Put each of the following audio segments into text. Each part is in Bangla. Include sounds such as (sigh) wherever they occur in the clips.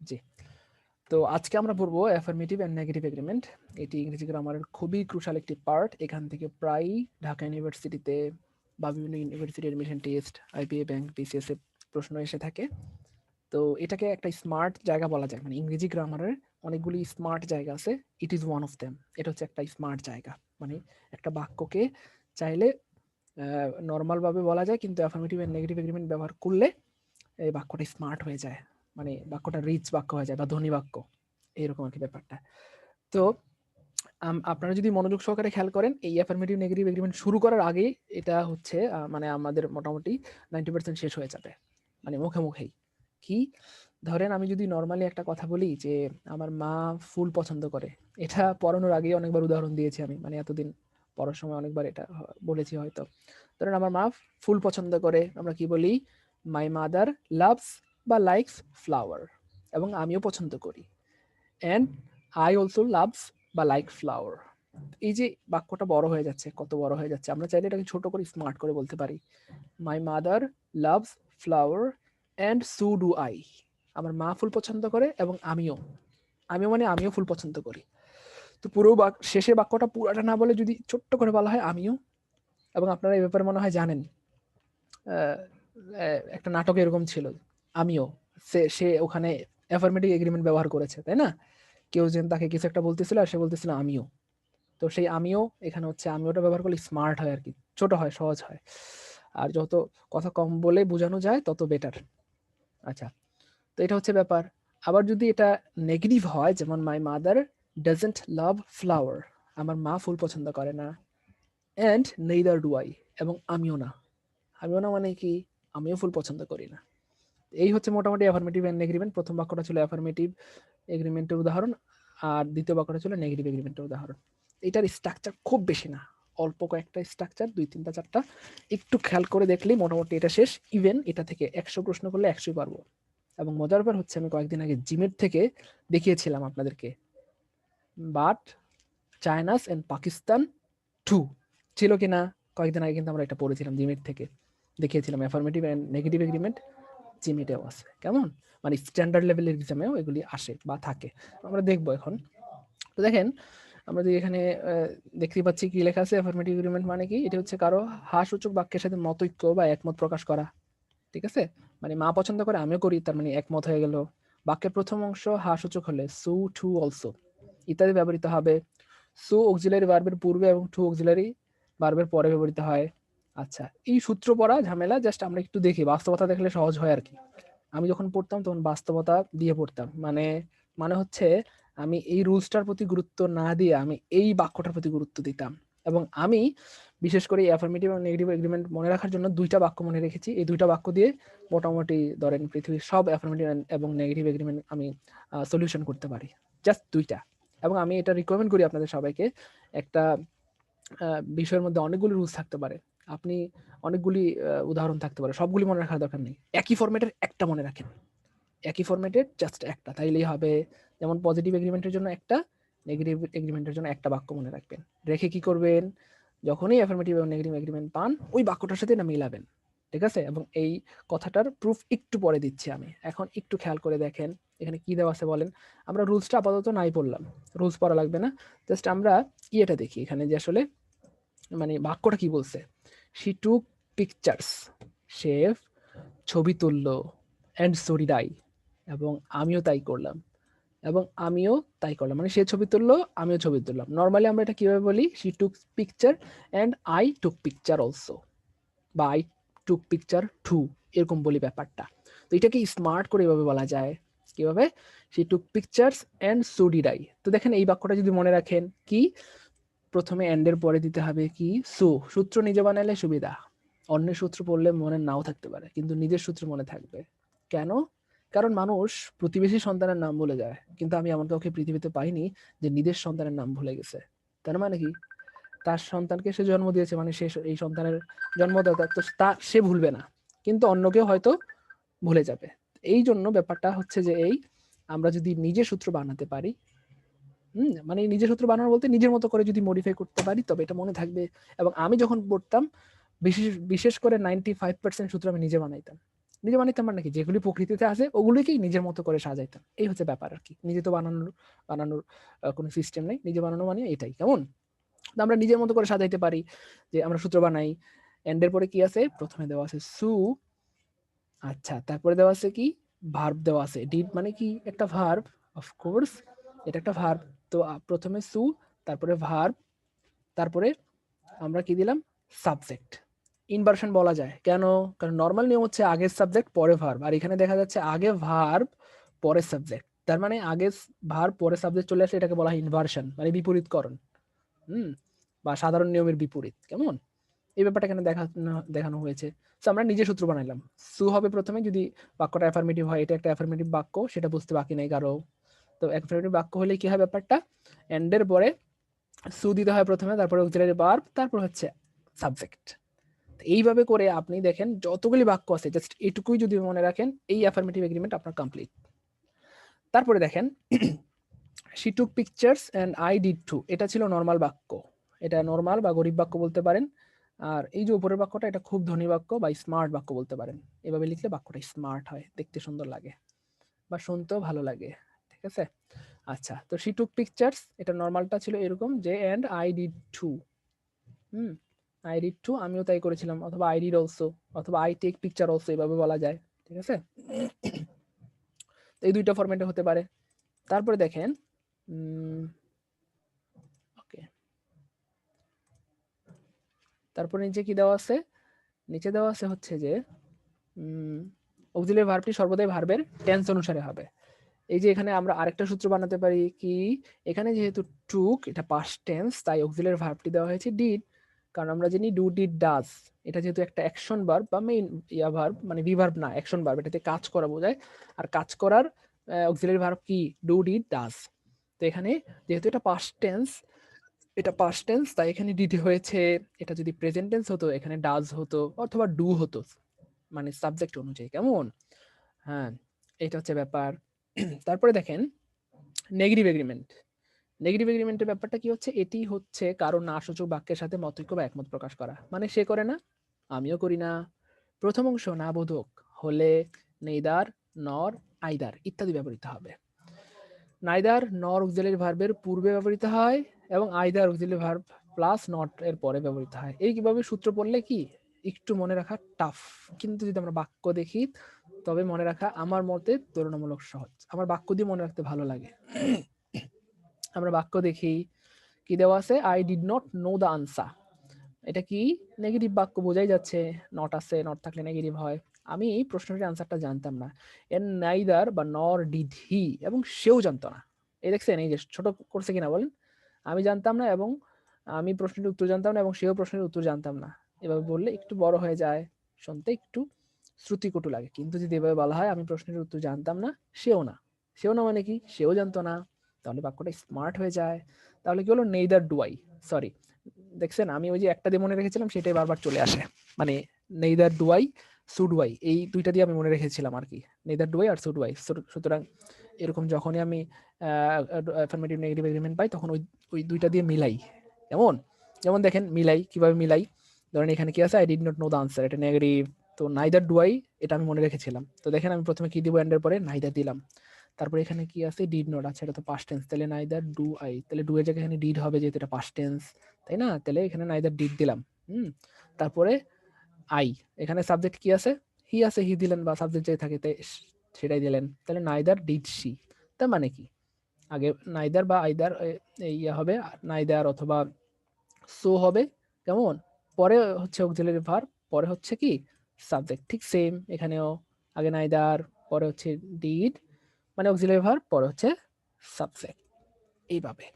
জি। তো আজকে আমরা পড়ব অ্যাফার্মেটিভ অ্যান্ড নেগেটিভ এগ্রিমেন্ট এটি ইংরেজি গ্রামারের খুবই ক্রুশাল একটি পার্ট এখান থেকে প্রায়ই ঢাকা ইউনিভার্সিটিতে বা বিভিন্ন university admission test IBA bank BCS প্রশ্ন এসে থাকে। তো এটাকে একটা স্মার্ট জায়গা বলা যায়। মানে ইংরেজি গ্রামারের অনেকগুলি স্মার্ট জায়গা আছে। It is one of them এটা হচ্ছে একটা স্মার্ট জায়গা। মানে একটা বাক্যকে চাইলে নর্মালভাবে বলা যায়, কিন্তু অ্যাফার্মেটিভ অ্যান্ড নেগেটিভ এগ্রিমেন্ট ব্যবহার করলে এই বাক্যটা স্মার্ট হয়ে যায়। মানে বাক্যটা রিচ বাক্য হয়ে যায় বা ধনী বাক্য, এরকম আর কি ব্যাপারটা। তো আপনারা যদি মনোযোগ সহকারে খেয়াল করেন, এই অ্যাফার্মেটিভ নেগেটিভ এগ্রিমেন্ট শুরু করার আগেই এটা হচ্ছে মানে আমাদের মোটামুটি নাইনটি পার্সেন্ট শেষ হয়ে যাবে মানে মুখে মুখেই। কি? ধরেন আমি যদি নর্মালি একটা কথা বলি যে, আমার মা ফুল পছন্দ করে। এটা পড়ানোর আগেই অনেকবার উদাহরণ দিয়েছি আমি মানে এতদিন পড়ার সময় অনেকবার এটা বলেছি হয়তো। ধরেন আমার মা ফুল পছন্দ করে, আমরা কি বলি? মাই মাদার লাভস বা লাইকস ফ্লাওয়ার এবং আমিও পছন্দ করি। অ্যান্ড আই অলসো লাভস বা লাইক ফ্লাওয়ার এই যে বাক্যটা বড় হয়ে যাচ্ছে, কত বড় হয়ে যাচ্ছে, আমরা চাইলে এটাকে ছোট করে স্মার্ট করে বলতে পারি। My mother loves flower and so do I আমার মা ফুল পছন্দ করে এবং আমিও। আমিও মানে আমিও ফুল পছন্দ করি। তো পুরো বাক শেষে বাক্যটা পুরাটা না বলে যদি ছোট্ট করে বলা হয় আমিও, এবং আপনারা এই ব্যাপারে মনে হয় জানেন একটা নাটক এরকম ছিল। আমিও। সে সে ওখানে অ্যাফার্মেটিভ এগ্রিমেন্ট ব্যবহার করেছে, তাই না? কেউ যেন তাকে কিছু একটা বলতেছিল আর সে বলতেছিল আমিও। তো সেই আমিও, এখানে হচ্ছে আমিওটা ব্যবহার করলে স্মার্ট হয় আর কি ছোট হয়, সহজ হয়। আর যত কথা কম বলে বোঝানো যায়, তত বেটার আচ্ছা তো এটা হচ্ছে ব্যাপার। আবার যদি এটা নেগেটিভ হয়, যেমন my mother doesn't love flower আমার মা ফুল পছন্দ করে না অ্যান্ড নেইদার ডু আই এবং আমিও না। আমিও না মানে কি? আমিও ফুল পছন্দ করি না। এই হচ্ছে মোটামুটি অ্যাফার্মেটিভ এন্ড এগ্রিমেন্ট প্রথম বাক্যটা ছিল অ্যাফার্মেটিভ এগ্রিমেন্টের উদাহরণ, আর দ্বিতীয় বাক্যটা ছিল নেগেটিভ এগ্রিমেন্টের উদাহরণ। এটার স্ট্রাকচার খুব বেশি না, অল্প কয়েকটা স্ট্রাকচার দুই তিনটা চারটা। একটু খেয়াল করে দেখলেই মোটামুটি এটা শেষ। ইভেন এটা থেকে একশো প্রশ্ন করলে একশোই পারব। এবং মজার ব্যাপার হচ্ছে, আমি কয়েকদিন আগে জিমের থেকে দেখিয়েছিলাম আপনাদেরকে। But China's and Pakistan too ছিল কিনা, কয়েকদিন আগে কিন্তু আমরা এটা পড়েছিলাম জিমের থেকে। দেখিয়েছিলাম অ্যাফার্মেটিভ অ্যান্ড নেগেটিভ এগ্রিমেন্ট জিমিটেও আছে, কেমন? মানে স্ট্যান্ডার্ড লেভেলের এক্সামেও এগুলি আসে বা থাকে। আমরা দেখব এখন। তো দেখেন, আমরা যদি এখানে দেখতে পাচ্ছি কি লেখা আছে অ্যাফার্মেটিভ এগ্রিমেন্ট মানে কি? এটা হচ্ছে কারও হাসূচক বাক্যের সাথে মতৈক্য বা একমত প্রকাশ করা। ঠিক আছে? মানে মা পছন্দ করে, আমিও করি, তার মানে একমত হয়ে গেল। বাক্যের প্রথম অংশ হাসূচক হলে, সু টু অলসো ইত্যাদি ব্যবহৃত হবে। সু অক্সিলারি বার্বের পূর্বে এবং টু অক্সিলারি বার্বের পরে ব্যবহৃত হয়। আচ্ছা এই সূত্র পড়া ঝামেলা জাস্ট আমরা একটু দেখি, বাস্তবতা দেখলে সহজ হয় আর কি আমি যখন পড়তাম তখন বাস্তবতা দিয়ে পড়তাম। মানে মানে হচ্ছে আমি এই রুলসটার প্রতি গুরুত্ব না দিয়ে আমি এই বাক্যটার প্রতি গুরুত্ব দিতাম। এবং আমি বিশেষ করে অ্যাফার্মেটিভ এবং নেগেটিভ এগ্রিমেন্ট মনে রাখার জন্য দুইটা বাক্য মনে রেখেছি। এই দুইটা বাক্য দিয়ে মোটামুটি ধরেন পৃথিবীর সব অ্যাফার্মেটিভ এবং নেগেটিভ এগ্রিমেন্ট আমি সলিউশন করতে পারি। জাস্ট দুইটা। এবং আমি এটা রিকমেন্ড করি আপনাদের সবাইকে। একটা বিষয়ের মধ্যে অনেকগুলি রুলস থাকতে পারে। আপনি অনেকগুলি উদাহরণ থাকতে পারে। সবগুলি মনে রাখার দরকার নেই। একই ফরম্যাটের একটা মনে রাখেন। একই ফরম্যাটের জাস্ট একটা। তাইলেই হবে যেমন পজিটিভ এগ্রিমেন্টের জন্য একটা নেগেটিভ এগ্রিমেন্টের জন্য একটা বাক্য মনে রাখবেন। রেখে কি করবেন? যখনই অ্যাফার্মেটিভ এবং নেগেটিভ এগ্রিমেন্ট পান, ওই বাক্যটার সাথে না মিলাবেন। ঠিক আছে? এবং এই কথাটার প্রুফ একটু পরে দিচ্ছি আমি। এখন একটু খেয়াল করে দেখেন। এখানে কি দেওয়া আছে বলেন? আমরা রুলসটা আপাতত নাই পড়লাম রুলস পড়া লাগবে না। জাস্ট আমরা ইয়েটা দেখি এখানে যে আসলে মানে বাক্যটা কি বলছে? শি টুক পিকচার্স সে ছবি তুললো। অ্যান্ড সরি ডাই এবং আমিও তাই করলাম। এবং আমিও তাই করলাম। মানে সে ছবি তুললো, আমিও ছবি তুললাম। নর্মালি আমরা এটা কীভাবে বলি? She took picture and I took picture also বা আই টুক পিকচার টু এরকম বলি ব্যাপারটা। তো এটাকে স্মার্ট করে এভাবে বলা যায়। কীভাবে? She took pictures and so did I তো দেখেন এই বাক্যটা যদি মনে রাখেন, কি? প্রথমে এন্ডের পরে দিতে হবে কি? সু সূত্র নিজে বানালে সুবিধা। অন্যের সূত্র পড়লে মনে নাও থাকতে পারে, কিন্তু নিজের সূত্র মনে থাকবে। কেন? কারণ মানুষ প্রতিবেশী সন্তানের নাম ভুলে যায়, কিন্তু আমি এমন কাউকে পৃথিবীতে পাইনি যে নিজের সন্তানের নাম ভুলে গেছে। তার মানে কি? তার সন্তানকে সে জন্ম দিয়েছে মানে সে এই সন্তানের জন্মদাতা, তো তা সে ভুলবে না। কিন্তু অন্যকেও হয়তো ভুলে যাবে। এই জন্য ব্যাপারটা হচ্ছে যে এই আমরা যদি নিজের সূত্র বানাতে পারি, হম মানে নিজের সূত্র বানানো বলতে নিজের মতো করে যদি মডিফাই করতে পারি, তবে এটা মনে থাকবে। এবং আমি যখন পড়তাম, বিশেষ বিশেষ করে নাইনটি ফাইভ পার্সেন্ট সূত্র আমি নিজে বানাইতাম। নিজে বানাইতাম মানে কি? যেগুলি প্রকৃতিতে আছে, ওগুলিকেই নিজের মতো করে সাজাইতাম। এই হচ্ছে ব্যাপার আর কি। নিজে তো বানানোর বানানোর কোনো সিস্টেম নেই। নিজে বানানো মানে এটাই। কেমন? আমরা নিজের মতো করে সাজাইতে পারি যে আমরা সূত্র বানাই এন্ডের পরে কি আছে? প্রথমে দেওয়া আছে, সু আচ্ছা তারপরে দেওয়া আছে কি? ভার্ব দেওয়া আছে। ডিড মানে কি? একটা ভার্ব অফকোর্স এটা একটা ভার্ব তো প্রথমে সু, তারপরে ভার্ব তারপরে আমরা কি দিলাম? সাবজেক্ট ইনভার্সন বলা যায়। কেন? কারণ নর্মাল নিয়ম হচ্ছে আগের সাবজেক্ট পরে ভার্ব আর এখানে দেখা যাচ্ছে আগে ভার্ব পরে সাবজেক্ট তার মানে আগে ভার্ব পরে সাবজেক্ট চলে আসলে এটাকে বলা হয় ইনভার্সন মানে বিপরীতকরণ। হুম? বা সাধারণ নিয়মের বিপরীত। কেমন? এই ব্যাপারটা এখানে দেখানো দেখানো হয়েছে? তো আমরা নিজে সূত্র বানাইলাম। সু হবে প্রথমে যদি বাক্যটা অ্যাফার্মেটিভ হয়, এটা একটা অ্যাফার্মেটিভ বাক্য, সেটা বুঝতে বাকি নেই কারও। তো অ্যাফার্মেটিভ বাক্য হলে কি হয় ব্যাপারটা? এন্ডের পরে সু দিতে হয় প্রথমে, তারপরে অক্সিলারি ভার্ব তারপর হচ্ছে সাবজেক্ট এইভাবে করে আপনি দেখেন যতগুলি বাক্য আছে জাস্ট এটুকুই যদি মনে রাখেন, এই অ্যাফার্মেটিভ এগ্রিমেন্ট আপনার কমপ্লিট তারপরে দেখেন she took pictures and I did too এটা ছিল নর্মাল বাক্য। এটা নর্মাল বা গরিব বাক্য বলতে পারেন। আর এই যে উপরের বাক্যটা, এটা খুব ধনী বাক্য বা স্মার্ট বাক্য বলতে পারেন। এভাবে লিখলে বাক্যটা স্মার্ট হয়, দেখতে সুন্দর লাগে বা শুনতেও ভালো লাগে, ঠিক আছে? আচ্ছা তো শি টুক পিকচার্স এটা নর্মালটা ছিল এরকম যে and I did too hmm I did too আমিও তাই করেছিলাম, অথবা আই ডিড অলসো অথবা আই টেক পিকচার অলসো এভাবে বলা যায়, ঠিক আছে? এই দুইটা ফরম্যাটে হতে পারে। তারপরে দেখেন ওকে তারপরে নিচে কি দেওয়া আছে? নিচে দেওয়া আছে হচ্ছে যে অক্সিলিয়ারি ভার্বটি সর্বদাই ভার্বের টেন্স অনুসারে হবে। এই যে এখানে আমরা আরেকটা সূত্র বানাতে পারি কি, এখানে যেহেতু টুক এটা পাস্ট টেন্স তাই অক্সিলিয়ারি ভার্বটি দেওয়া হয়েছে ডিড কারণ আমরা জানি ডু ডিড ডাজ এটা যেহেতু একটা অ্যাকশন ভার্ব বা মেইন ইয়া ভার্ব মানে ভিভার্ব না অ্যাকশন ভার্ব এটাতে কাজ করা বোঝায়। আর কাজ করার অক্সিলিয়ারি ভার্ব কি? ডু ডিড ডাজ তো এখানে যেহেতু এটা পাস্ট টেন্স এটা পাস্ট টেন্স তাই এখানে ডিড হয়েছে, এটা যদি প্রেজেন্ট টেন্স হতো, এখানে ডাজ হতো, অথবা ডু হতো মানে সাবজেক্ট অনুযায়ী, কেমন? হ্যাঁ এটা হচ্ছে ব্যাপার। তারপরে দেখেন নেগেটিভ এগ্রিমেন্ট নেগেটিভ এগ্রিমেন্টের ব্যাপারটা কি হচ্ছে? এটি হচ্ছে কারও না সূচক বাক্যের সাথে মতৈক্য বা একমত প্রকাশ করা। মানে সে করে না, আমিও করি না। প্রথম অংশ না বোধক, হলে নেইদার, নর, আইদার, ইত্যাদি ব্যবহৃত হবে। নাইদার, নর অক্সিলারি ভার্বের পূর্বে ব্যবহৃত হয় এবং either auxiliary verb plus not এর পরে ব্যবহৃত হয়। এই কীভাবে সূত্র পড়লে কি? একটু মনে রাখা টাফ কিন্তু যদি আমরা বাক্য দেখি, তবে মনে রাখা আমার মতে তুলনামূলক সহজ। আমার বাক্য দিয়ে মনে রাখতে ভালো লাগে। আমরা বাক্য দেখি, কি দেওয়া আছে? I did not know the answer এটা কি? নেগেটিভ বাক্য বোঝাই যাচ্ছে। নট আছে নট থাকলে নেগেটিভ হয়। আমি এই প্রশ্নটির আনসারটা জানতাম না। এর নাইদার বা নর ডিড হি এবং সেও জানতো না। এই দেখছেন, এই যে ছোট করছে কিনা বলেন আমি জানতাম না এবং আমি প্রশ্নের উত্তর জানতাম না এবং সেও প্রশ্নের উত্তর জানতাম না। এভাবে বললে একটু বড় হয়ে যায়, শুনতে একটু শ্রুতিকটু লাগে। কিন্তু যদি এভাবে বলা হয়, আমি প্রশ্নের উত্তর জানতাম না, সেও না। সেও না মানে কি? সেও জানতো না। তাহলে বাক্যটা স্মার্ট হয়ে যায়। তাহলে কি হলো? নেইদার ডুয়াই সরি দেখছেন, আমি ওই যে একটা দিয়ে মনে রেখেছিলাম, সেটাই বারবার চলে আসে। মানে নেইদার ডুয়াই সুডওয়াই এই দুইটা দিয়ে আমি মনে রেখেছিলাম আর কি নেইদার ডুয়াই আর সুড সুডওয়াই সুতরাং এরকম যখনই আমি অ্যাফার্মেটিভ নেগেটিভ এগ্রিমেন্ট পাই, তখন ওই ওই দুইটা দিয়ে মিলাই। কেমন? যেমন দেখেন, মিলাই, কীভাবে মিলাই? ধরেন এখানে কি আছে? I did not know the answer এটা নেগেটিভ তো নাইদার ডুয়াই এটা আমি মনে রেখেছিলাম। তো দেখেন আমি প্রথমে কি দিব এন্ডের পরে? নাইদার দিলাম। তারপরে এখানে কি আছে? ডিড নট আছে। এটা তো পাস্ট টেন্স তাহলে নাইদার ডু আই তাহলে ডু এর জায়গায় এখানে ডিড হবে যেহেতু এটা পাস্ট টেন্স তাই না? তাহলে এখানে নাইদার ডিড দিলাম। হুম? তারপরে আই। এখানে সাবজেক্ট কি আছে? হি আছে, হি দিলেন বা সাবজেক্ট যাই থাকে সেটাই দিলেন। তাহলে নাইদার ডিড সি তার মানে কি? আগে নাইদার বা আইদার ইয়ে হবে নাইদার অথবা সো হবে, কেমন? পরে হচ্ছে অক্সিলারি ভার্ব পরে হচ্ছে কি? সাবজেক্ট ঠিক সেম এখানেও। আগে নাইদার পরে হচ্ছে ডিড মানে অক্সিলারি ভার্ব পরে হচ্ছে সাবজেক্ট এইভাবে।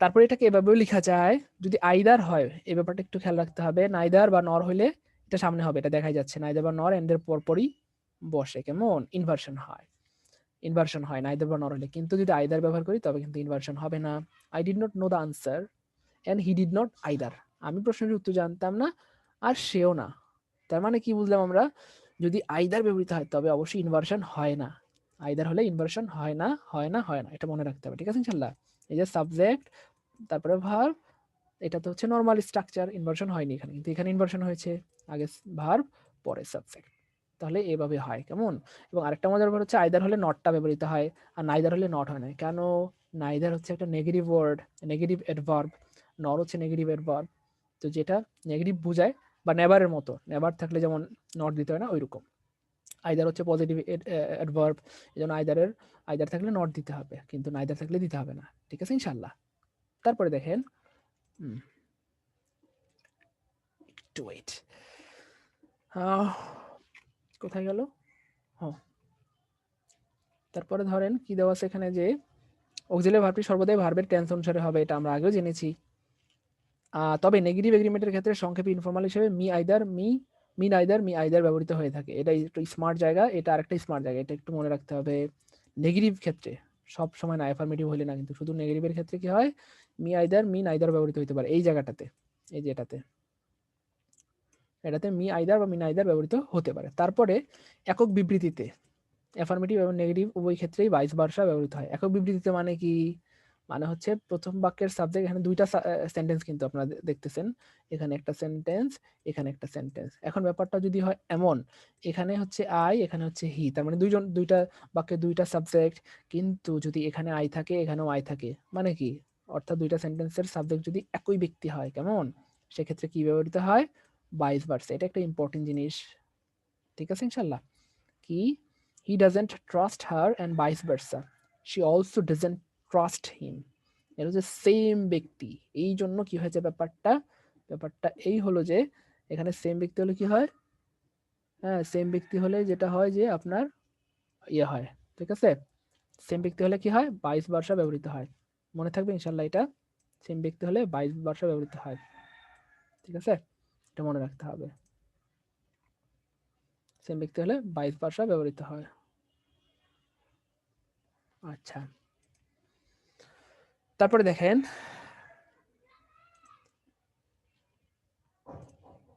তারপরে এটাকে এভাবেও লেখা যায়, যদি আইদার হয়, এই ব্যাপারটা একটু খেয়াল রাখতে হবে নাইদার বা নর হইলে এটা সামনে হবে, এটা দেখাই যাচ্ছে। নাইদার বা নর এন্ডের পরপরই বসে, কেমন? ইনভার্সন হয়। ইনভার্সন হয় নাইদার বা নর হলে। কিন্তু যদি আইদার ব্যবহার করি, তবে কিন্তু ইনভার্সন হবে না। I did not know the answer and he did not either আমি প্রশ্নের উত্তর জানতাম না, আর সেও না। তার মানে কি বুঝলাম আমরা? যদি আইদার ব্যবহৃত হয়, তবে অবশ্যই ইনভার্সন হয় না। আইদার হলে ইনভার্সন হয় না হয় না হয় না। এটা মনে রাখতে হবে, ঠিক আছে ইনশাল্লাহ? এই যে সাবজেক্ট তারপরে ভার্ব এটা তো হচ্ছে নর্মাল স্ট্রাকচার ইনভার্সন হয়নি এখানে। কিন্তু এখানে ইনভার্সন হয়েছে, আগে ভার্ব পরে সাবজেক্ট তাহলে এভাবে হয়, কেমন? এবং আরেকটা মজার ব্যাপার হচ্ছে আইদার হলে নটটা ব্যবহৃত হয়, আর নাইদার হলে নট হয় না। কেন? নাইদার হচ্ছে একটা নেগেটিভ ওয়ার্ড নেগেটিভ অ্যাডভার্ব নর হচ্ছে নেগেটিভ অ্যাডভার্ব তো যেটা নেগেটিভ বোঝায়, বা নেভারের মতো। নেভার থাকলে যেমন নট দিতে হয় না, ওইরকম। আইদার হচ্ছে পজিটিভ অ্যাডভার্ব এই জন্য আইদারের আইদার থাকলে নট দিতে হবে। কিন্তু নাইদার থাকলে দিতে হবে না। ঠিক আছে, ইনশাল্লাহ। তারপরে দেখেন একটু ওয়েট কোথায় গেল? হ্যাঁ তারপরে ধরেন কি দেওয়া আছে এখানে যে অক্সিলারি ভার্বটি সর্বদাই ভার্বের টেন্স অনুসারে হবে এটা আমরা আগেও জেনেছি। তবে নেগেটিভ এগ্রিমেন্টের ক্ষেত্রে সংক্ষেপে ইনফর্মাল হিসেবে me either me me neither me either ব্যবহৃত হয়ে থাকে। এটা একটু স্মার্ট জায়গা এটা আরেকটা স্মার্ট জায়গা এটা একটু মনে রাখতে হবে। নেগেটিভ ক্ষেত্রে সব সময় না অ্যাফার্মেটিভ হলে না কিন্তু শুধু নেগেটিভের ক্ষেত্রে কি হয়? মি আইদার মিন নাইদার ব্যবহৃত হতে পারে, এই জায়গাটাতে, এই যে এটাতে। এটাতে মি আইদার বা মিন নাইদার ব্যবহৃত হতে পারে। তারপরে একক বিবৃতিতে অ্যাফার্মেটিভ এবং নেগেটিভ উভয় ক্ষেত্রেই বাইশ বার্সা ব্যবহৃত হয়। একক বিবৃতিতে মানে কি? মানে হচ্ছে প্রথম বাক্যের সাবজেক্ট এখানে দুইটা সেন্টেন্স কিন্তু আপনারা দেখতেছেন। এখানে একটা সেন্টেন্স এখানে একটা সেন্টেন্স এখন ব্যাপারটা যদি হয় এমন, এখানে হচ্ছে আই এখানে হচ্ছে হি তার মানে দুইজন, দুইটা বাক্যে দুইটা সাবজেক্ট কিন্তু যদি এখানে আই থাকে, এখানেও আই থাকে। মানে কি? অর্থাৎ দুইটা সেন্টেন্সের সাবজেক্ট যদি একই ব্যক্তি হয়, কেমন? সেক্ষেত্রে কি ব্যবহৃত হয়? বাইশ বার্স এটা একটা ইম্পর্টেন্ট জিনিস। ঠিক আছে, ইনশাল্লাহ? কি? He doesn't trust her and vice versa she also doesn't trust him এটা হচ্ছে সেম ব্যক্তি। এই জন্য কি হয়েছে ব্যাপারটা? ব্যাপারটা এই হলো যে, এখানে সেম ব্যক্তি হলে কি হয়? হ্যাঁ সেম ব্যক্তি হলে যেটা হয় যে, আপনার ইয়ে হয়। ঠিক আছে? সেম ব্যক্তি হলে কি হয়? বাইশ ভার্সা ব্যবহৃত হয়। মনে থাকবে ইনশাল্লাহ এটা। সেম ব্যক্তি হলে বাইশ ভার্সা ব্যবহৃত হয়। ঠিক আছে? এটা মনে রাখতে হবে। সেম ব্যক্তি হলে বাইশ ভাষা ব্যবহৃত হয়। আচ্ছা। তারপরে দেখেন।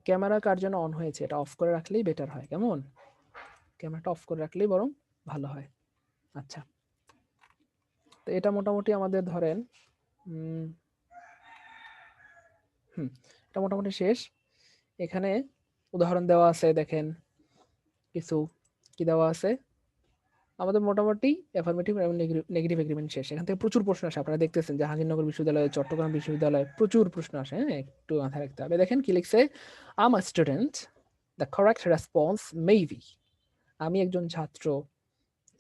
ক্যামেরা কার জন্য অন হয়েছে? এটা অফ করে রাখলেই বেটার হয়। কেমন? ক্যামেরাটা অফ করে রাখলেই বরং ভালো হয়। আচ্ছা। তো এটা মোটামুটি আমাদের ধরেন হুম, এটা মোটামুটি শেষ। এখানে উদাহরণ দেওয়া আছে, দেখেন কিছু কি দেওয়া আছে। আমাদের মোটামুটি অ্যাফার্মেটিভ এবং নেগেটিভ এগ্রিমেন্ট শেষ। এখান থেকে প্রচুর প্রশ্ন আসে, আপনারা দেখতেছেন জাহাঙ্গীরনগর বিশ্ববিদ্যালয়, চট্টগ্রাম বিশ্ববিদ্যালয় প্রচুর প্রশ্ন আসে হ্যাঁ একটু মাথায় রাখতে হবে। দেখেন কি লিখছে am a student the correct response maybe আমি একজন ছাত্র,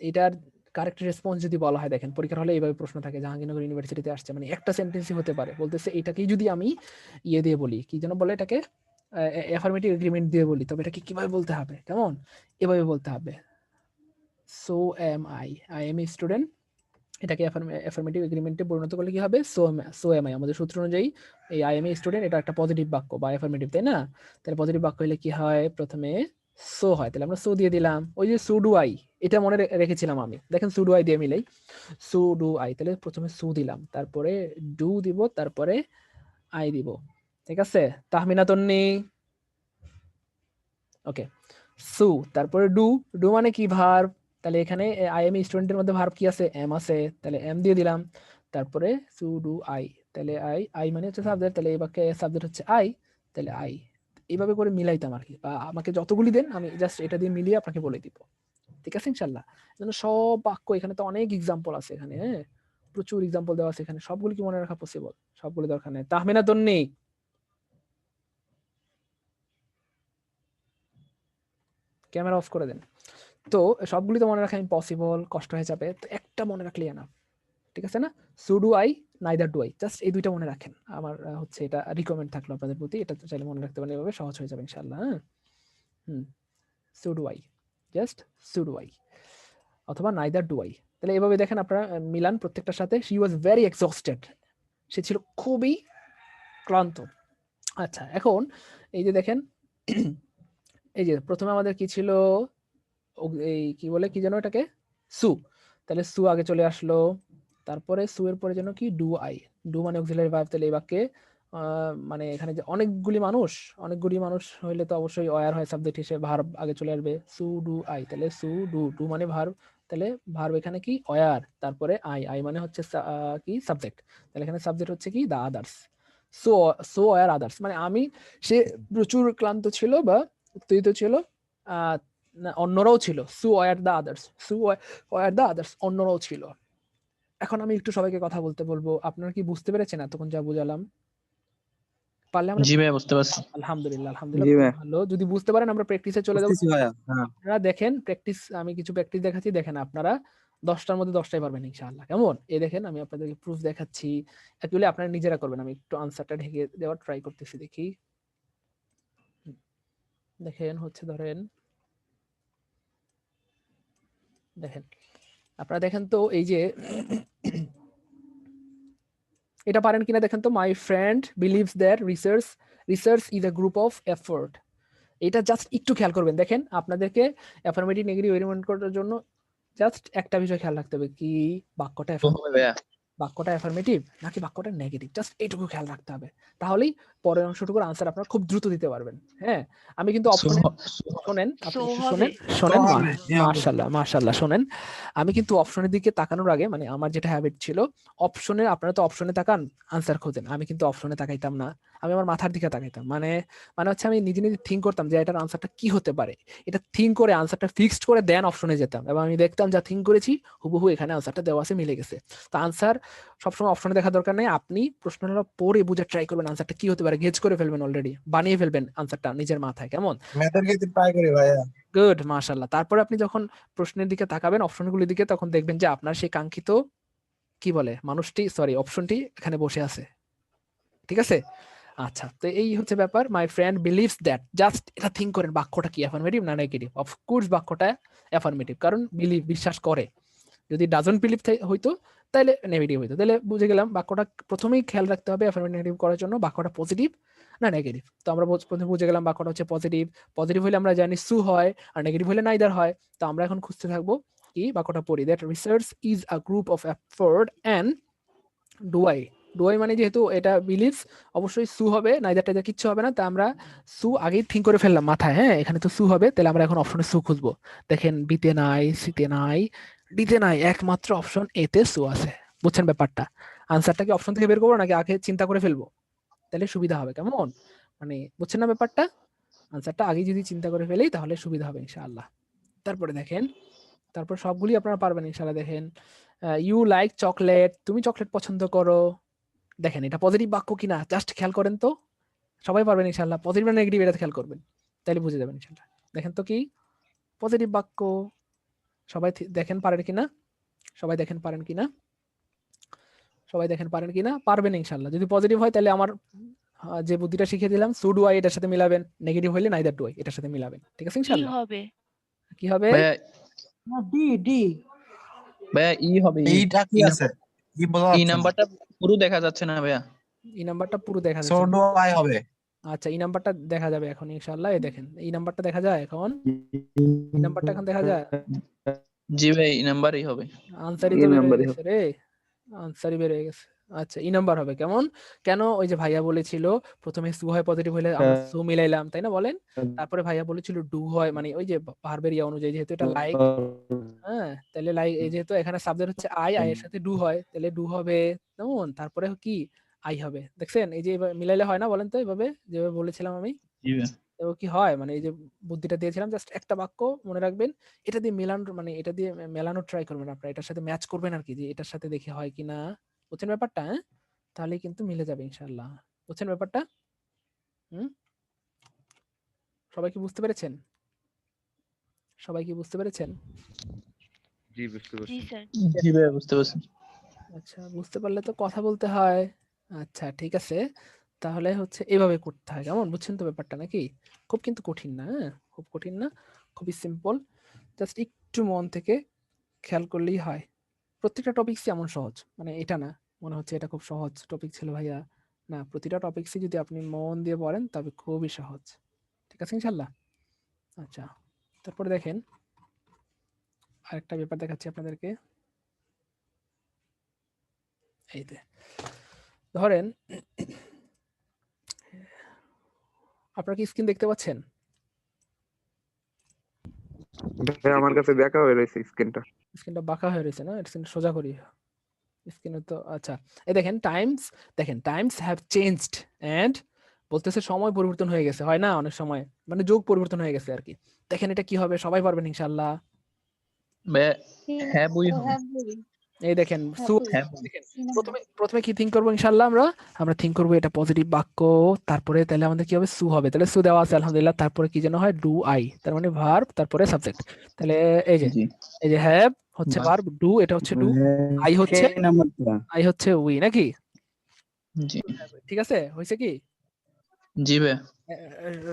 এটার কারেক্ট রেসপন্স যদি বলা হয়, দেখেন, পরীক্ষার হলে এইভাবে প্রশ্ন থাকে, জাহাঙ্গীরনগর ইউনিভার্সিটিতে আসছে মানে একটা সেন্টেন্সই হতে পারে, বলতেছে এটাকেই যদি আমি ইয়ে দিয়ে বলি, কি যেন বলে এটাকে? অ্যাফার্মেটিভ এগ্রিমেন্ট দিয়ে বলি, তবে এটাকে কীভাবে বলতে হবে? কেমন? এভাবে বলতে হবে। So am I I am a student এটাকে অ্যাফার্মেটিভ এগ্রিমেন্টে পরিণত করলে কি হবে? So am so am I আমাদের সূত্র অনুযায়ী, এই আই এম এ স্টুডেন্ট এটা একটা পজিটিভ বাক্য বা অ্যাফার্মেটিভ তাই না? তাহলে পজিটিভ বাক্য হলে কি হয়? প্রথমে সো হয়, তাহলে আমরা সো দিয়ে দিলাম। ওই যে সু ডু আই এটা মনে রেখেছিলাম আমি। দেখেন সু ডু আই দিয়ে মিলাই সু ডু আই তাহলে প্রথমে সু দিলাম। তারপরে ডু দিব, তারপরে আই দিব। ঠিক আছে? তাহমিনা তন্নি ওকে। সু তারপরে ডু ডু মানে কি ভার্ব তাহলে এখানে আই এম স্টুডেন্টের মধ্যে ভার্ব কি আছে? এম আছে। তাহলে এম দিয়ে দিলাম। তারপরে সু ডু আই তাহলে আই আই মানে হচ্ছে সাবজেক্ট তাহলে এই বাক্যে সাবজেক্ট হচ্ছে আই তাহলে আই এইভাবে করে মিলাইতাম আর কি বা আমাকে যতগুলি দেন, আমি জাস্ট এটা দিয়ে মিলিয়ে আপনাকে বলে দিব। ঠিক আছে ইনশাল্লাহ? যেন সব বাক্য, এখানে তো অনেক এক্সাম্পল আছে এখানে হ্যাঁ? প্রচুর এক্সাম্পল দেওয়া আছে এখানে। সবগুলি কি মনে রাখা পসিবল সবগুলি দরকার নেই। তাহমিনা তন্নি! ক্যামেরা অফ করে দেন। তো সবগুলি তো মনে রাখা ইম্পসিবল কষ্ট হয়ে যাবে। তো একটা মনে রাখলেই না ঠিক আছে না? So do I neither do I just এই দুইটা মনে রাখেন। আমার হচ্ছে এটা রিকমেন্ড থাকল আপনাদের প্রতি। এটা চাইলে মনে রাখতে পারেন, এভাবে সহজ হয়ে যাবে ইনশাল্লাহ হ্যাঁ? হুম। So do I just so do I অথবা নাইদার ডু আই তাহলে এভাবে দেখেন আপনারা মিলান প্রত্যেকটার সাথে। শি ওয়াজ ভেরি এক্সস্টেড সে ছিল খুবই ক্লান্ত। আচ্ছা এখন এই যে দেখেন, এই যে প্রথমে আমাদের কি ছিল? এই কি বলে, কি যেন এটাকে? সু তাহলে সু আগে চলে আসলো। তারপরে সু এর পরে যেন কি ডু আই, ডু মানে অক্সিলারি ভার্ব তাহলে এই বাক্যে মানে এখানে যে অনেকগুলি মানুষ অনেকগুলি মানুষ হইলে তো অবশ্যই অয়ার হয় সাবজেক্ট হিসেবে ভার্ব আগে চলে আসবে। সু, ডু, আই, তাহলে সু, ডু ডু মানে ভার্ব, তাহলে ভার্ব এখানে কি অয়ার তারপরে আই আই মানে হচ্ছে কি সাবজেক্ট, তাহলে এখানে সাবজেক্ট হচ্ছে কি the others. So so were others মানে আমি সে প্রচুর ক্লান্ত ছিল বা উত্তেজিত ছিল অন্যরাও ছিল, so were the others, so were the others অন্যরাও ছিল। এখন আমি একটু সবাইকে কথা বলতে বলব। আপনারা কি বুঝতে পেরেছেন এতক্ষণ যা বুঝালাম? পারলে আমরা জি ভাইয়া বুঝতে পারছি। আলহামদুলিল্লাহ আলহামদুলিল্লাহ ভালো। যদি বুঝতে পারেন আমরা প্র্যাকটিসে চলে যাব। হ্যাঁ আপনারা দেখেন প্র্যাকটিস আমি কিছু প্র্যাকটিস দেখাচ্ছি দেখেন আপনারা দশটার মধ্যে দশটাই পারবেন ইনশাআল্লাহ। কেমন? এই দেখেন আমি আপনাদেরকে প্রুফ দেখাচ্ছি। অ্যাকচুয়ালি আপনারা নিজেরা করবেন আমি একটু আনসারটা ঢেকে দেওয়ার ট্রাই করতেছি দেখি। দেখেন হচ্ছে ধরেন দেখেন। আপনারা দেখেন তো এই যে, এটা পারেন কিনা দেখেন তো my friend believes that research research is a group of effort এটা জাস্ট একটু খেয়াল করবেন। দেখেন আপনাদেরকে অ্যাফার্মেটিভ নেগেটিভ এলিমেন্ট করার জন্য জাস্ট একটা বিষয় খেয়াল রাখতে হবে, কি বাক্যটা বাক্যটা অ্যাফার্মেটিভ নাকি বাক্যটা নেগেটিভ জাস্ট এইটুকু খেয়াল রাখতে হবে। তাহলেই পরের অংশটুকুর আনসার আপনারা খুব দ্রুত দিতে পারবেন। হ্যাঁ? আমি কিন্তু অপশনে শোনেন। শোনেন শোনেন। হ্যাঁ, মার্শাল্লাহ মার্শাল্লাহ শোনেন। আমি কিন্তু অপশনের দিকে তাকানোর আগে মানে আমার যেটা হ্যাবিট ছিল অপশনে আপনারা তো অপশনে তাকান আনসার খোঁজেন। আমি কিন্তু অপশনে তাকাইতাম না। আমি আমার মাথার দিকে তাকাইতাম। মানে মানে হচ্ছে আমি নিজে নিজে থিঙ্ক করতাম যে এটার আনসারটা কি হতে পারে। এটা থিঙ্ক করে আনসারটা ফিক্সড করে দেন অপশনে যেতাম। এবং আমি দেখতাম যা থিঙ্ক করেছি হুবহু এখানে আনসারটা দেওয়া আছে মিলে গেছে। তো আনসার সবসময় অপশনে দেখা দরকার নেই। আপনি প্রশ্নটা পড়ে বুঝে ট্রাই করবেন আনসারটা কি হতে পারে? গেজ করে ফেলবেন অলরেডি বানিয়ে ফেলবেন আনসারটা নিজের মাথায় কেমন? ট্রাই করি ভাইয়া। গুড মাশাল্লাহ তারপরে আপনি যখন প্রশ্নের দিকে তাকাবেন অপশনগুলির দিকে তখন দেখবেন যে আপনার সেই কাঙ্ক্ষিত কি বলে মানুষটি সরি অপশনটি এখানে বসে আছে। ঠিক আছে? আচ্ছা তো এই হচ্ছে ব্যাপার। My friend believes that just এটা থিঙ্ক করেন বাক্যটা কি অ্যাফার্মেটিভ না নেগেটিভ অফকোর্স বাক্যটা অ্যাফার্মেটিভ কারণ বিলিভ বিশ্বাস করে। যদি ডাজন বিলিভ হইতো তাহলে নেগেটিভ হইতো। তাহলে বুঝে গেলাম বাক্যটা প্রথমেই খেয়াল রাখতে হবে অ্যাফার্মেটিভ করার জন্য বাক্যটা পজিটিভ না নেগেটিভ তো আমরা প্রথমে বুঝে গেলাম বাক্যটা হচ্ছে পজিটিভ পজিটিভ হলে আমরা জানি সু হয় আর নেগেটিভ হলে নাইদার হয়। তো আমরা এখন খুঁজতে থাকব কি বাক্যটা পড়ি। That research is a group of effort and do I do I মানে যেহেতু এটা বিলিভস অবশ্যই সু হবে নাইদার টাইদার কিচ্ছু হবে না। তা আমরা সু আগেই থিঙ্ক করে ফেললাম মাথায় হ্যাঁ? এখানে তো সু হবে তাহলে আমরা এখন অপশনে সু খুঁজবো। দেখেন, বিতে নাই, সিতে নাই ডিতে নাই, একমাত্র অপশন এতে সু আছে। বুঝছেন ব্যাপারটা? আনসারটা কি অপশন থেকে বের করব নাকি আগে চিন্তা করে ফেলব? তাহলে সুবিধা হবে, কেমন? মানে বুঝছেন না ব্যাপারটা? আনসারটা আগে যদি চিন্তা করে ফেলেই তাহলে সুবিধা হবে ইনশাআল্লাহ। তারপরে দেখেন, তারপর সবগুলি আপনারা পারবেন ইনশাআল্লাহ দেখেন। ইউ লাইক চকলেট তুমি চকলেট পছন্দ করো। দেখেন, এটা পজিটিভ বাক্য কিনা জাস্ট খেয়াল করেন তো। সবাই পারবেন ইনশাআল্লাহ পজিটিভ না নেগেটিভ এটা খেয়াল করবেন। তাহলে বুঝে যাবেন ইনশাআল্লাহ। দেখেন তো কি? পজিটিভ বাক্য সবাই দেখেন পারেন কিনা? সবাই দেখেন পারেন কিনা? সবাই দেখেন পারেন কিনা? পারবেন ইনশাআল্লাহ যদি পজিটিভ হয় তাহলে আমার যে বুদ্ধিটা শিখিয়ে দিলাম সু ডু আই এটার সাথে মিলাবেন। নেগেটিভ হইলে নাইদার ডু আই এটার সাথে মিলাবেন। ঠিক আছে কি হবে? কি হবে? ডি ডি ভাইয়া ই হবে ই। এইটা কি আছে? ই নাম্বারটা পুরো দেখা যাচ্ছে না ভাইয়া। এই নাম্বারটা পুরো দেখা যাচ্ছে do I হবে। আচ্ছা এই নাম্বারটা দেখা যাবে এখন ইনশাআল্লাহ এই দেখেন এই নাম্বারটা দেখা যায় এখন? এই নাম্বারটা এখন দেখা যায়? জি ভাই ই নাম্বারই হবে। আনসারই তো নাম্বারই গেছে রে। আনসারই বের হয়ে গেছে। আচ্ছা এই নাম্বার হবে কেমন? কেন ওই যে ভাইয়া বলেছিল প্রথমে সু হয় পজিটিভ হলে আমরা সু মিলাইলাম তাই না বলেন? তারপরে ভাইয়া বলেছিল ডু হয় মানে ওই যে ভার্বের ইয়া অনুযায়ী যেহেতু এটা লাইক হ্যাঁ। তাহলে লাইক এই যেহেতু এখানে সাবজেক্ট হচ্ছে আই আই এর সাথে ডু হয় তাহলে ডু হবে তেমন তারপরে কি? আই হবে। দেখছেন? এই যে মিলাইলে হয় না বলেন তো? এইভাবে যেভাবে বলেছিলাম আমি। তো কি হয়? মানে এই যে বুদ্ধিটা দিয়েছিলাম জাস্ট একটা বাক্য মনে রাখবেন এটা দিয়ে মেলানোর মানে এটা দিয়ে মে- মেলানোর ট্রাই করবেন আপনারা। এটার সাথে ম্যাচ করবেন আর কি যে এটার সাথে দেখে হয় কিনা। বুঝছেন ব্যাপারটা হ্যাঁ? তাহলে কিন্তু মিলে যাবে ইনশাল্লাহ বুঝছেন ব্যাপারটা? হুম? সবাই কি বুঝতে পেরেছেন? সবাই কি বুঝতে পেরেছেন? জি বুঝতে জি পারছি। স্যার। জি ভাইয়া বুঝতে পারছি। আচ্ছা বুঝতে পারলে তো কথা বলতে হয়। আচ্ছা ঠিক আছে। তাহলে হচ্ছে এভাবে করতে হয়। কেমন? বুঝছেন তো ব্যাপারটা নাকি? খুব কিন্তু কঠিন না হ্যাঁ? খুব কঠিন না, খুবই সিম্পল জাস্ট একটু মন থেকে খেয়াল করলেই হয়। প্রত্যেকটা টপিকসই এমন সহজ। মানে এটা না, মনে হচ্ছে এটা খুব সহজ টপিক ছিল ভাইয়া। না, প্রতিটা টপিকসই যদি আপনি মন দিয়ে পড়েন, তবে খুবই সহজ। ঠিক আছে ইনশাল্লাহ? আচ্ছা তারপরে দেখেন। আরেকটা ব্যাপার দেখাচ্ছি আপনাদেরকে। এই যে ধরেন আপনারা কি স্ক্রিন দেখতে পাচ্ছেন? আমার কাছে দেখা হয়ে রয়েছে স্ক্রিনটা স্ক্রিনটা বাঁকা হয়ে রয়েছে না? স্ক্রিনটা সোজা করি। স্ক্রিনে তো আচ্ছা। এই দেখেন টাইমস দেখেন টাইমস হ্যাভ চেঞ্জড অ্যান্ড বলতেছে সময় পরিবর্তন হয়ে গেছে। হয় না? অনেক সময়। মানে যোগ পরিবর্তন হয়ে গেছে আর কি দেখেন এটা কি হবে? সবাই পারবেন ইনশাআল্লাহ। হ্যাঁ বই হবে। এই দেখেন সু হ্যাঁ দেখেন। প্রথমে প্রথমে কি থিঙ্ক করব ইনশাআল্লাহ আমরা? আমরা থিঙ্ক করব এটা পজিটিভ বাক্য তারপরে তাহলে আমাদের কি হবে? সু হবে। তাহলে সু দেওয়া আছে আলহামদুলিল্লাহ। তারপরে কি যেন হয়? ডু আই তার মানে ভার্ব তারপরে সাবজেক্ট তাহলে এই যে এই যে হ্যাভ হচ্ছে ভার্ব ডু এটা হচ্ছে ডু আই হচ্ছে আই হচ্ছে উই নাকি? জি। ঠিক আছে? হয়েছে কি? জি এ,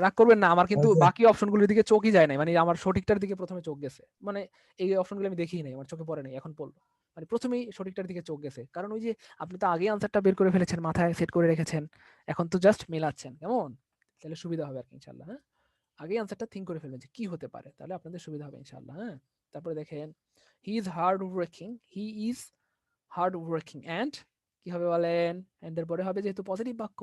রাগ করবেন না আমার কিন্তু বাকি অপশনগুলোর দিকে চোখই যায় নাই। মানে আমার সঠিকটার দিকে প্রথমে চোখ গেছে। মানে এই অপশনগুলো আমি দেখি নাই আমার চোখে পড়ে নাই এখন পড়ল। মানে প্রথমেই সঠিকটার দিকে চোখ গেছে। কারণ ওই যে আপনি তো আগেই আনসারটা বের করে ফেলেছেন, মাথায় সেট করে রেখেছেন, এখন তো জাস্ট মেলাচ্ছেন, কেমন? তাহলে সুবিধা হবে আর কি ইনশাল্লাহ হ্যাঁ? আগেই আনসারটা থিঙ্ক করে ফেলবেন যে কি হতে পারে, তাহলে আপনাদের সুবিধা হবে ইনশাল্লাহ হ্যাঁ? তারপরে দেখেন he is hard working he is hard working and কি হবে বলেন? এন্ড এর পরে হবে যেহেতু পজিটিভ বাক্য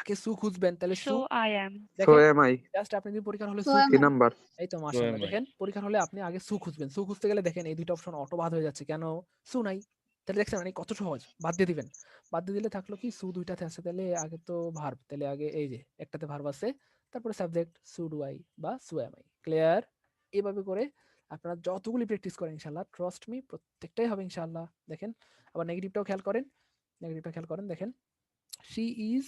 আগে সু খুঁজবেন? তাহলে so I am. So am I. Just আপনি যদি পরীক্ষার হলে সু কি নাম্বার। এই তো মাশাআল্লাহ দেখেন পরীক্ষার হলে আপনি আগে সু খুঁজবেন। সু খুঁজতে গেলে দেখেন এই দুইটা অপশন অটো বাদ হয়ে যাচ্ছে। কেন? সু নাই। তাহলে দেখছেন মানে কত সহজ। বাদ দিয়ে দিবেন। বাদ দিয়ে দিলে থাকল কি সু দুইটাতে আছে তাহলে আগে তো ভার্ব তাহলে আগে এই যে একটাতে ভার্ব আছে। তারপরে সাবজেক্ট সু ডু আই বা সু এম আই। ক্লিয়ার এভাবে করে আপনারা যতগুলি প্র্যাকটিস করেন ইনশাআল্লাহ ট্রাস্ট মি প্রত্যেকটাই হবে ইনশাআল্লাহ। দেখেন আবার নেগেটিভটাও খেয়াল করেন। নেগেটিভটা খেয়াল করেন দেখেন। শি ইজ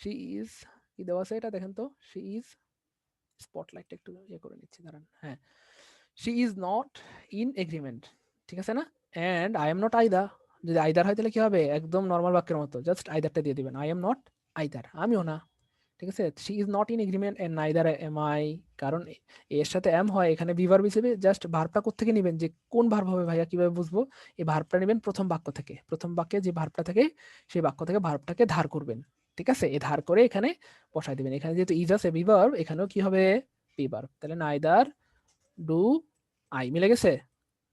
শি ইজ কি দেওয়া আছে এটা দেখেন তো শি ইজ স্পটলাইটটা একটু ইয়ে করে নিচ্ছি, দাঁড়ান হ্যাঁ। She is not in agreement ঠিক আছে না? And I am not either যদি আইদার হয় তাহলে কি হবে? একদম নর্মাল বাক্যের মতো জাস্ট আইদারটা দিয়ে দিবেন আই এম নট আইদার আমিও না, ঠিক আছে? She is not in agreement and neither am I কারণ এর সাথে এম হয়, এখানে বিভার্ব হিসেবে জাস্ট ভার্বটা কোত্থেকে নেবেন? যে কোন ভার্ব হবে ভাইয়া, কীভাবে বুঝব? এই ভার্বটা নেবেন প্রথম বাক্য থেকে, প্রথম বাক্যে যে ভার্বটা থাকে, সেই বাক্য থেকে ভার্বটাকে ধার করবেন। ঠিক আছে এই ধার করে এখানে বসাই দিবেন। এখানে যেহেতু ইজ আছে বিভার্ব এখানেও কি হবে? বিভার্ব তাহলে নাইদার ডু আই মিলে গেছে?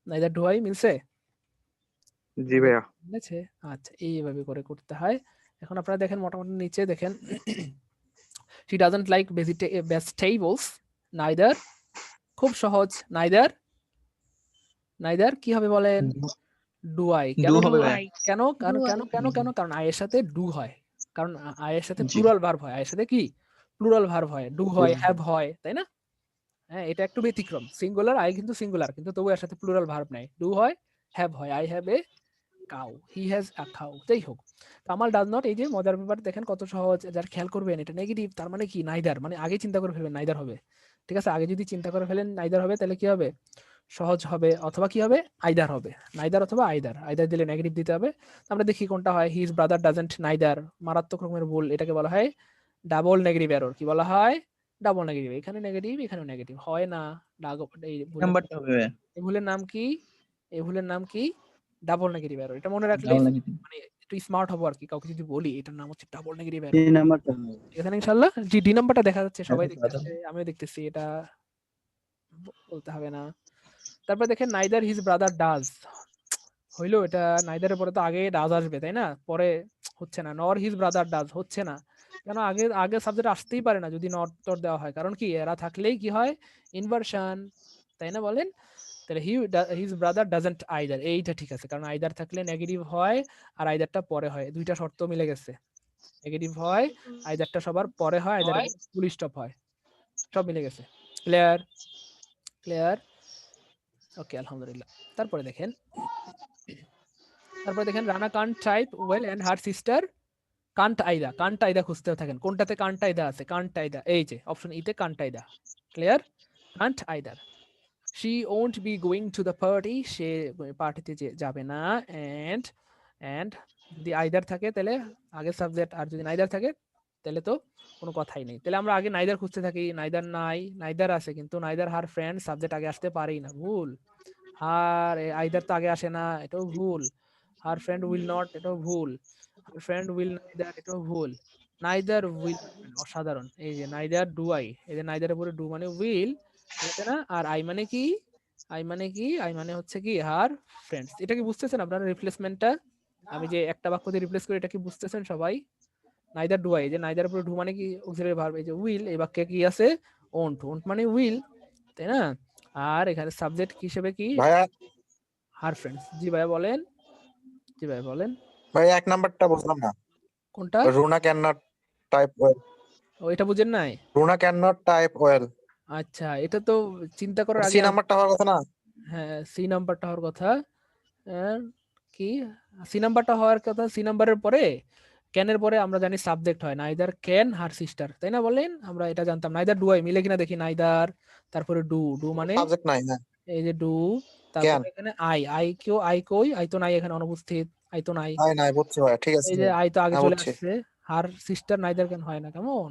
নাইদার ডু আই মিলছে? জি ভাইয়া। মিলেছে? আচ্ছা এইভাবে করে করতে হয়। এখন আপনারা দেখেন মোটামুটি নিচে দেখেন (clears throat) she doesn't like vegeta- vegetables neither খুব সহজ নাইদার নাইদার কি হবে বলেন? ডু আই কেন হবে. কেন? কারণ কেন কেন কেন? কারণ আয়ের সাথে ডু হয়। কারণ আয়ের সাথে। প্লুরাল ভার্ব হয়। আয়ের সাথে কি? প্লুরাল ভার্ব হয়। ডু হয় হ্যাভ হয় তাই না? হ্যাঁ এটা একটু ব্যতিক্রম। সিঙ্গুলার আই কিন্তু সিঙ্গুলার কিন্তু তবু এর সাথে প্লুরাল ভার্ব নাই। ডু হয় হ্যাভ হয়। I have a cow he has a cow যাই হোক। কামাল ডাজ নট এই যে মজার ব্যাপার দেখেন কত সহজ। যার খেয়াল করবেন এটা নেগেটিভ তার মানে কি? নাইদার মানে আগে চিন্তা করে ফেলবেন নাইদার হবে। ঠিক আছে? আগে যদি চিন্তা করে ফেলেন নাইদার হবে তাহলে কি হবে? সহজ হবে অথবা কি হবে? আইদার হবে। নাইদার অথবা আইদার আইদার দিলে নেগেটিভ দিতে হবে। আমরা দেখি কোনটা হয়। হিজ ব্রাদার ডাজেন্ট নাইদার মারাত্মক রকমের ভুল। এটাকে বলা হয় ডাবল নেগেটিভ এরর কি বলা হয়? ডাবল নেগেটিভ এখানে নেগেটিভ এখানে নেগেটিভ হয় না। এই ভুলের- নাম্বারটা হবে। এই ভুলের নাম কি? এই ভুলের নাম কি? ডাবল নেগেটিভ এরর এটা মনে রাখলে মানে একটু স্মার্ট হব আর কি। কাউকে যদি বলি এটার নাম হচ্ছে ডাবল নেগেটিভ এরর এই নাম্বারটা ঠিক আছে না ইনশাল্লাহ? জি ডি নাম্বারটা দেখা যাচ্ছে। সবাই হ্যাঁ, দেখতেছে। আমিও দেখতেছি। এটা বলতে হবে না। তারপর দেখেন নাইদার হিজ ব্রাদার ডাজ হইল এটা নাইদারের পরে তো আগে ডাজ আসবে তাই না? পরে হচ্ছে না নর হিজ ব্রাদার ডাজ হচ্ছে না। কেন আগে আগে সাবজেক্ট আসতেই পারে না যদি নট টট দেওয়া হয়। কারণ কি এরা থাকলেই কি হয়? ইনভার্সন তাই না বলেন? তাহলে he his brother doesn't either এইটা ঠিক আছে কারণ আইদার থাকলে নেগেটিভ হয় আর আইদারটা পরে হয়। দুইটা শর্ত মিলে গেছে। নেগেটিভ হয় আইদারটা সবার পরে হয় আইদার ফুল স্টপ হয়। সব মিলে গেছে। ক্লিয়ার ক্লিয়ার ওকে আলহামদুলিল্লাহ তারপরে দেখেন তারপরে দেখেন Rana can't type well and her sister can't either can't either খুঁজতে থাকেন কোনটাতে কান্ট আইদা আছে কান্ট আইদা এই যে অপশন ইতে can't either clear can't either she won't be going to the party সে পার্টিতে যে যাবে না এন্ড অ্যান্ড যদি আইদার থাকে, তাহলে আগে সাবজেক্ট আর যদি নাইদার থাকে তাহলে তো কোনো কথাই নেই। তাহলে আমরা আগে নাইদার খুঁজতে থাকি। নাইদার নাই নাইদার আছে কিন্তু নাইদার হার ফ্রেন্ড সাবজেক্ট আগে আসতে পারেই না, ভুল। আর আইদার তো আগে আসে না, এটাও ভুল। হার ফ্রেন্ড উইল নট এটাও ভুল। হার ফ্রেন্ড উইল নাইদার এটাও ভুল। নাইদার উইল অসাধারণ। এই যে নাইদার ডু আই এই যে নাইদারের পরে ডু মানে উইল না? আর আই মানে কি? আই মানে কি? আই মানে হচ্ছে কি? হার ফ্রেন্ডস এটা কি বুঝতেছেন আপনারা রিপ্লেসমেন্টটা আমি যে একটা বাক্য দিয়ে রিপ্লেস করি, এটা কি বুঝতেছেন সবাই? নাইদার ডু আই যে নাইদার উপরে ডু মানে কি? অক্সিলারি ভার্ব এই যে উইল এই বাক্যে কি আছে? ওন্ট ওন্ট মানে উইল তাই না? আর এখানে সাবজেক্ট হিসেবে কি? ভাইয়া। হার ফ্রেন্ডস জি ভাই বলেন। জি ভাই বলেন। ভাই এক নাম্বারটা বুঝলাম না। কোনটা? Runa can not type well ও এটা বুঝেন নাই? Runa can not type well আচ্ছা এটা তো চিন্তা করার সি আগে আম- নাম্বারটা হওয়ার কথা না? হ্যাঁ সি নাম্বারটা হওয়ার কথা। কি? সি নাম্বারটা হওয়ার কথা সি নাম্বারের পরে? ক্যানের পরে আমরা জানি সাবজেক্ট হয় নাইদার ক্যান হার সিস্টার তাই না বলেন? আমরা এটা জানতাম নাইদার ডু আই মিলে কিনা দেখি নাইদার তারপরে ডু ডু মানে সাবজেক্ট নাই হ্যাঁ। এই যে ডু তারপরে এখানে আই আই কেউ আই কই? আই তো নাই এখানে অনুপস্থিত আই তো নাই। নাই নাই বুঝছি ভাইয়া ঠিক আছে। এই যে আই তো আগে হ্যাঁ, চলে। আসছে হার সিস্টার নাইদার ক্যান হয় না কেমন?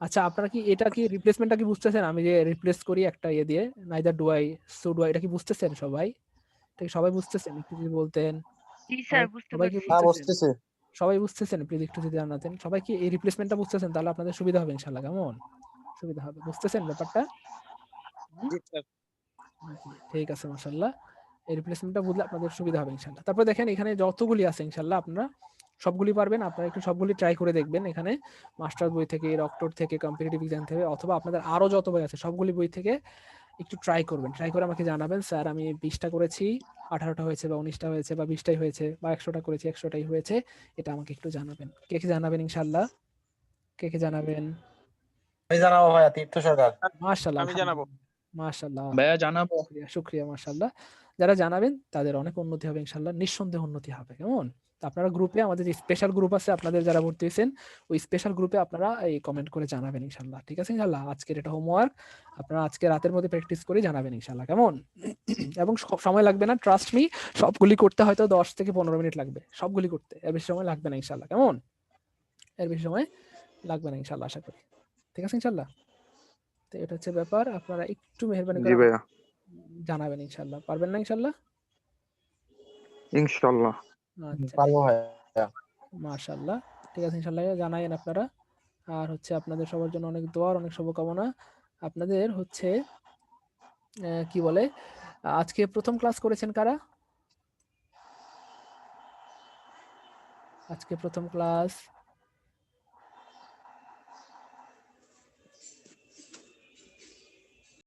আচ্ছা আপনারা কি এটা কি রিপ্লেসমেন্টটা কি বুঝতেছেন? আমি যে রিপ্লেস করি একটা ইয়ে দিয়ে neither do I so do I এটা কি বুঝতেছেন সবাই? এটা কি সবাই বুঝতেছেন একটু যদি বলতেন। জি স্যার সবাই- বুঝতে পারছি। হ্যাঁ বুঝতেছেন? বুঝতেছি। সবাই বুঝতেছেন প্লিজ একটু যদি জানাতেন সবাই কি এই রিপ্লেসমেন্টটা বুঝতেছেন? তাহলে আপনাদের সুবিধা হবে ইনশাআল্লাহ কেমন? সুবিধা হবে বুঝতেছেন ব্যাপারটা? ঠিক আছে মাশাআল্লাহ। এই রিপ্লেসমেন্টটা বুঝলে আপনাদের সুবিধা হবে ইনশাআল্লাহ। তারপর দেখেন এখানে যতগুলি আছে ইনশাআল্লাহ আপনারা সবগুলি পারবেন। আপনারা একটু সবগুলি ট্রাই করে দেখবেন এখানে। মাস্টার বই থেকে রক্টর থেকে কম্পিটিটিভ এক্সাম থেকে অথবা আপনাদের আরও যত বই আছে সবগুলি বই থেকে একটু ট্রাই করবেন। ট্রাই করে আমাকে জানাবেন স্যার আমি বিশটা করেছি আঠারোটা হয়েছে বা উনিশটা হয়েছে বা বিশটাই হয়েছে বা একশোটা করেছি একশোটাই হয়েছে এটা আমাকে একটু জানাবেন। কে কে জানাবেন ইনশাল্লাহ কে কে জানাবেন? আমি জানাব ভাইয়া তীর্থ সরকার। মাশাল্লাহ আমি জানাব। মাশাল্লাহ ভাইয়া জানাব। শুক্রিয়া মাশাল্লাহ যারা জানাবেন তাদের অনেক উন্নতি হবে ইনশাল্লাহ নিঃসন্দেহে উন্নতি হবে কেমন? আপনারা গ্রুপে আমাদের যে স্পেশাল গ্রুপ আছে আপনাদের যারা ভর্তি হয়েছেন ওই স্পেশাল গ্রুপে আপনারা এই কমেন্ট করে জানাবেন ইনশাল্লাহ। ঠিক আছে ইনশাল্লাহ? আজকের এটা হোমওয়ার্ক আপনারা আজকে রাতের মধ্যে প্র্যাকটিস করে জানাবেন ইনশাল্লাহ কেমন? এবং সময় লাগবে না ট্রাস্ট মি সবগুলি করতে হয়তো দশ থেকে পনেরো মিনিট লাগবে সবগুলি করতে। এর বেশি সময় লাগবে না ইনশাল্লাহ কেমন? এর বেশি সময় লাগবে না ইনশাল্লাহ আশা করি। ঠিক আছে ইনশাল্লাহ? তো এটা হচ্ছে ব্যাপার আপনারা একটু মেহরবানি করে জানাবেন ইনশাল্লাহ। পারবেন না ইনশাল্লাহ? ইনশাল্লাহ। পারব ভাইয়া মাশাআল্লাহ ঠিক আছে ইনশাল্লাহ জানাইন আপনারা। আর হচ্ছে আপনাদের সবার জন্য অনেক দোয়ার অনেক শুভকামনা। আপনাদের হচ্ছে কি বলে আজকে প্রথম ক্লাস করেছেন কারা? আজকে প্রথম ক্লাস